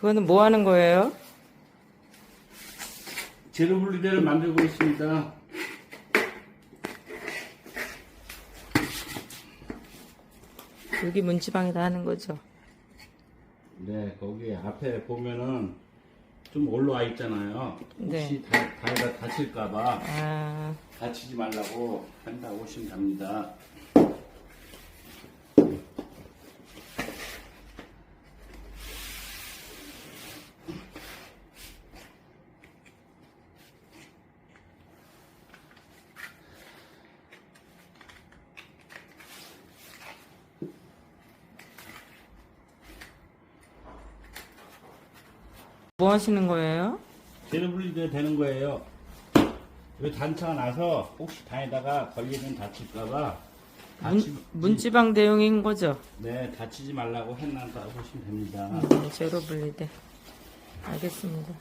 그거는 뭐 하는 거예요? 재료 분리대를 만들고 있습니다. 여기 문지방에다 하는 거죠. 네, 거기 앞에 보면은 좀 올라와 있잖아요. 혹시 다, 다리가 다칠까봐 아, 다치지 말라고 한다고 오시면 됩니다. 뭐 하시는 거예요? 재료 분리대 되는 거예요. 이 단차가 나서 혹시 다니다가 걸리면 다칠까봐 다치, 문, 문지방 대용인 거죠? 네, 다치지 말라고 해놨다고 보시면 됩니다. 음, 제로 분리대. 알겠습니다.